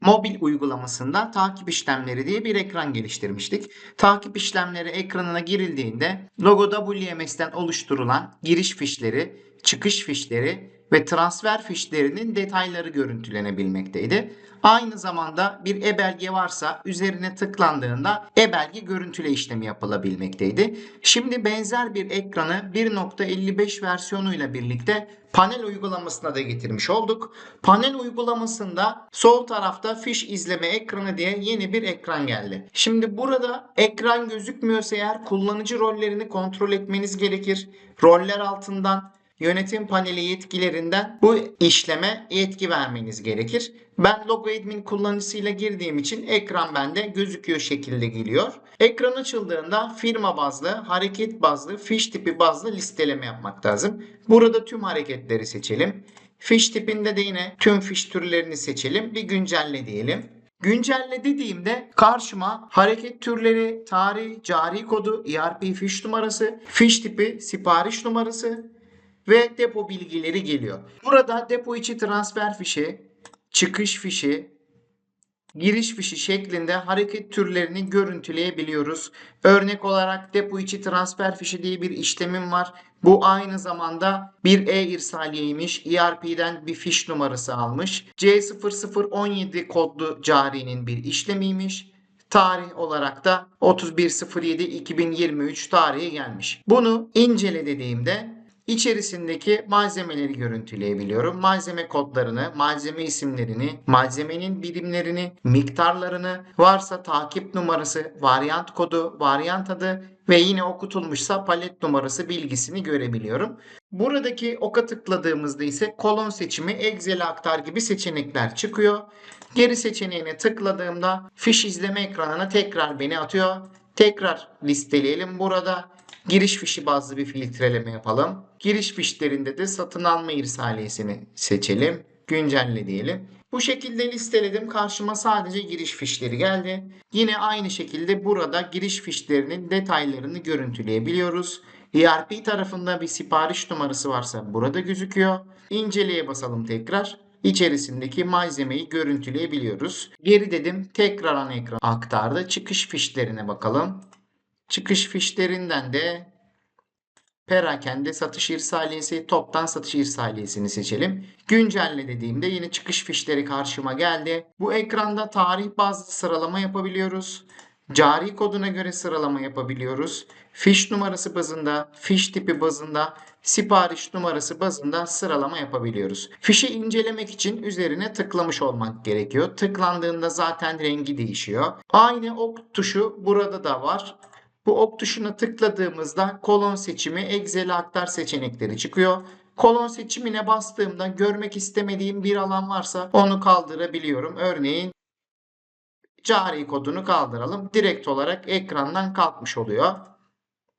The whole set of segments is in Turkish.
mobil uygulamasında takip işlemleri diye bir ekran geliştirmiştik. Takip işlemleri ekranına girildiğinde logo WMS'ten oluşturulan giriş fişleri, çıkış fişleri ve transfer fişlerinin detayları görüntülenebilmekteydi. Aynı zamanda bir e-belge varsa üzerine tıklandığında e-belge görüntüle işlemi yapılabilmekteydi. Şimdi benzer bir ekranı 1.55 versiyonuyla birlikte panel uygulamasına da getirmiş olduk. Panel uygulamasında sol tarafta fiş izleme ekranı diye yeni bir ekran geldi. Şimdi burada ekran gözükmüyorsa eğer kullanıcı rollerini kontrol etmeniz gerekir. Roller altından yönetim paneli yetkilerinden bu işleme yetki vermeniz gerekir. Ben Logo Admin kullanıcısıyla girdiğim için ekran bende gözüküyor şekilde geliyor. Ekran açıldığında firma bazlı, hareket bazlı, fiş tipi bazlı listeleme yapmak lazım. Burada tüm hareketleri seçelim. Fiş tipinde de yine tüm fiş türlerini seçelim. Bir güncelle diyelim. Güncelle dediğimde karşıma hareket türleri, tarih, cari kodu, ERP fiş numarası, fiş tipi, sipariş numarası ve depo bilgileri geliyor. Burada depo içi transfer fişi, çıkış fişi, giriş fişi şeklinde hareket türlerini görüntüleyebiliyoruz. Örnek olarak depo içi transfer fişi diye bir işlemim var. Bu aynı zamanda bir e-irsaliyeymiş. ERP'den bir fiş numarası almış. C0017 kodlu carinin bir işlemiymiş. Tarih olarak da 31.07.2023 tarihi gelmiş. Bunu incele dediğimde İçerisindeki malzemeleri görüntüleyebiliyorum. Malzeme kodlarını, malzeme isimlerini, malzemenin birimlerini, miktarlarını, varsa takip numarası, varyant kodu, varyant adı ve yine okutulmuşsa palet numarası bilgisini görebiliyorum. Buradaki oka tıkladığımızda ise kolon seçimi, Excel'e aktar gibi seçenekler çıkıyor. Geri seçeneğine tıkladığımda fiş izleme ekranına tekrar beni atıyor. Tekrar listeleyelim burada. Giriş fişi bazlı bir filtreleme yapalım. Giriş fişlerinde de satın alma irsaliyesini seçelim. Güncelle diyelim. Bu şekilde listeledim. Karşıma sadece giriş fişleri geldi. Yine aynı şekilde burada giriş fişlerinin detaylarını görüntüleyebiliyoruz. ERP tarafında bir sipariş numarası varsa burada gözüküyor. İnceleye basalım tekrar. İçerisindeki malzemeyi görüntüleyebiliyoruz. Geri dedim tekrar ana ekran aktardı. Çıkış fişlerine bakalım. Çıkış fişlerinden de perakende satış irsaliyesi, toptan satış irsaliyesini seçelim. Güncelle dediğimde yine çıkış fişleri karşıma geldi. Bu ekranda tarih bazlı sıralama yapabiliyoruz. Cari koduna göre sıralama yapabiliyoruz. Fiş numarası bazında, fiş tipi bazında, sipariş numarası bazında sıralama yapabiliyoruz. Fişi incelemek için üzerine tıklamış olmak gerekiyor. Tıklandığında zaten rengi değişiyor. Aynı ok tuşu burada da var. Bu ok tuşuna tıkladığımızda kolon seçimi, Excel'e aktar seçenekleri çıkıyor. Kolon seçimine bastığımda görmek istemediğim bir alan varsa onu kaldırabiliyorum. Örneğin cari kodunu kaldıralım. Direkt olarak ekrandan kalkmış oluyor.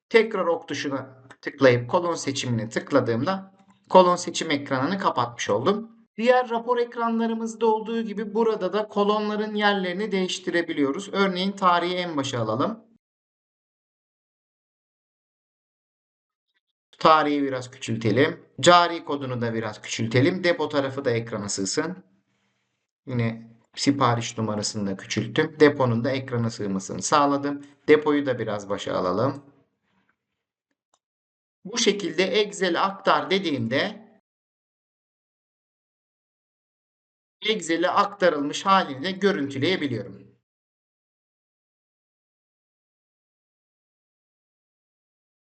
Tekrar ok tuşuna tıklayıp kolon seçimini tıkladığımda kolon seçim ekranını kapatmış oldum. Diğer rapor ekranlarımızda olduğu gibi burada da kolonların yerlerini değiştirebiliyoruz. Örneğin tarihi en başa alalım. Tarihi biraz küçültelim. Cari kodunu da biraz küçültelim. Depo tarafı da ekrana sığsın. Yine sipariş numarasını da küçülttüm. Deponun da ekrana sığmasını sağladım. Depoyu da biraz başa alalım. Bu şekilde Excel'e aktar dediğimde Excel'e aktarılmış halini de görüntüleyebiliyorum.